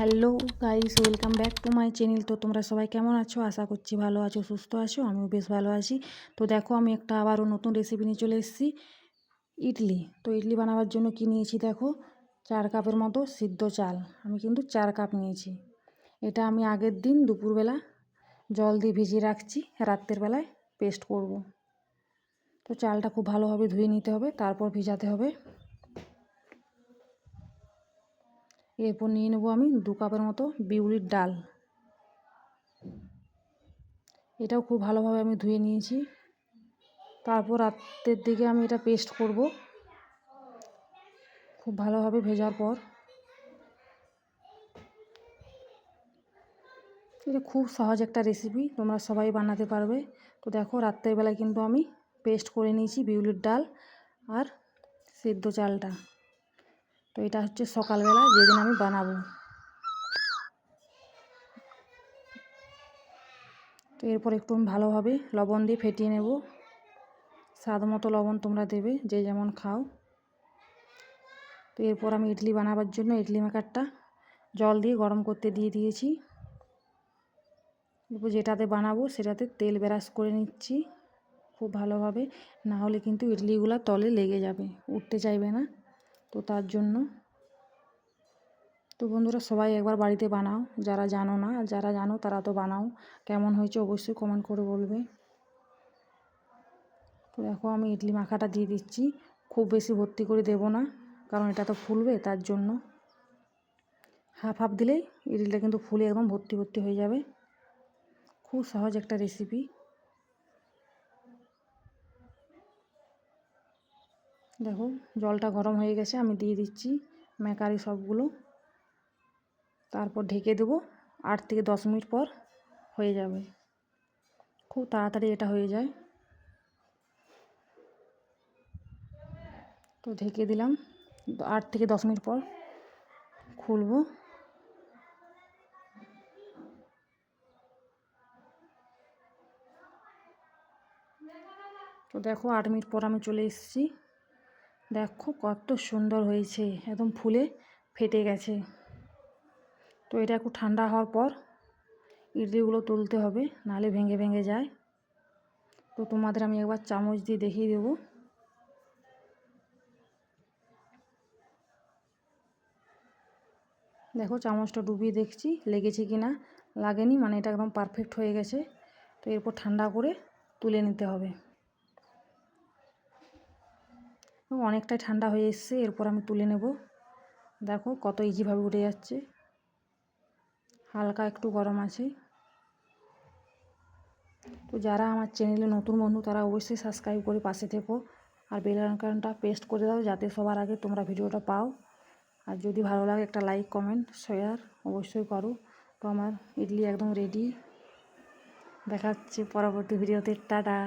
Hello guys, welcome back to my channel. তো তোমরা সবাই কেমন আছো? আশা করছি ভালো আছো, সুস্থ আছো, আমিও বেশ ভালো আছি। তো দেখো, আমি একটা আবারও নতুন রেসিপি নিয়ে চলে এসেছি। ইডলি। তো ইডলি বানাবার জন্য কি নিয়েছি দেখো? চার কাপের মতো সিদ্ধ চাল। আমি কিন্তু চার কাপ নিয়েছি। এটা আমি আগের দিন দুপুরবেলা জল দিয়ে ভিজিয়ে রাখছি, রাত্রের বেলায় পেস্ট করব। তো চালটা খুব ভালোভাবে ধুয়ে নিতে হবে, তারপর ভিজাতে হবে। এরপর নিয়ে নেব আমি দু কাপের মতো বিউলির ডাল। এটাও খুব ভালোভাবে আমি ধুয়ে নিয়েছি। তারপর রাত্রের দিকে আমি এটা পেস্ট করব। খুব ভালোভাবে ভেজার পর। এটা খুব সহজ একটা রেসিপি, তোমরা সবাই বানাতে পারবে। তো দেখো, রাত্রের বেলায় কিন্তু আমি পেস্ট করে নিয়েছি বিউলির ডাল আর সেদ্ধ চালটা। তো এটা হচ্ছে সকালবেলা যেদিন আমি বানাবো। তো এরপর একটু আমি ভালোভাবে লবণ দিয়ে ফেটিয়ে নেব। স্বাদ মতো লবণ তোমরা দেবে, যে যেমন খাও। তো এরপর আমি ইডলি বানাবার জন্য ইডলি মেকারটা জল দিয়ে গরম করতে দিয়ে দিয়েছি। এরপর যেটাতে বানাবো সেটাতে তেল ব্রাশ করে নিচ্ছি খুব ভালোভাবে। না হলে কিন্তু ইডলিগুলো তলে লেগে যাবে, উঠতে চাইবে না। তো তার জন্য। তো বন্ধুরা সবাই একবার বাড়িতে বানাও, যারা জানো না যারা জানো তারা তো বানাও। কেমন হয়েছে অবশ্যই কমেন্ট করে বলবে। তো দেখো আমি ইডলি মাখাটা দিয়ে দিচ্ছি। খুব বেশি ভর্তি করে দেব না, কারণ এটা তো ফুলবে, তার জন্য। হাফ হাফ দিলেই ইডলিটা কিন্তু ফুলে একদম ভর্তি ভর্তি হয়ে যাবে। খুব সহজ একটা রেসিপি দেখো, জলটা গরম হয়ে গেছে, আমি দিয়ে দিচ্ছি ম্যাকারি সবগুলো। তারপর ঢেকে দেবো, আট থেকে দশ মিনিট পর হয়ে যাবে। খুব তাড়াতাড়ি এটা হয়ে যায়। তো ঢেকে দিলাম, আট থেকে দশ মিনিট পর খুলবো। তো দেখো, আট মিনিট পর আমি চলে এসেছি। দেখো কত সুন্দর হয়েছে, একদম ফুলে ফেটে গেছে। তো এটা একটু ঠান্ডা হওয়ার পর ইডলিগুলো তুলতে হবে নাহলে ভেঙে ভেঙে যায়। তো তোমাদের আমি একবার চামচ দিয়ে দেখিয়ে দেবো। দেখো চামচটা ডুবিয়ে দেখছি, লেগেছে কি না লাগেনি মানে এটা একদম পারফেক্ট হয়ে গেছে। তো এরপর ঠান্ডা করে তুলে নিতে হবে। অনেকটাই ঠান্ডা হয়ে এসছে, এরপর আমি তুলে নেব। দেখো কত ইজিভাবে উঠে যাচ্ছে। হালকা একটু গরম আছে। তো যারা আমার চ্যানেলে নতুন বন্ধু, তারা অবশ্যই সাবস্ক্রাইব করে পাশে থেকো। আর বেল আইকনটা পেস্ট করে দাও, যাতে সবার আগে তোমরা ভিডিওটা পাও। আর যদি ভালো লাগে একটা লাইক কমেন্ট শেয়ার অবশ্যই করো। তো আমার ইডলি একদম রেডি দেখাচ্ছে পরবর্তী ভিডিওতে টাটা!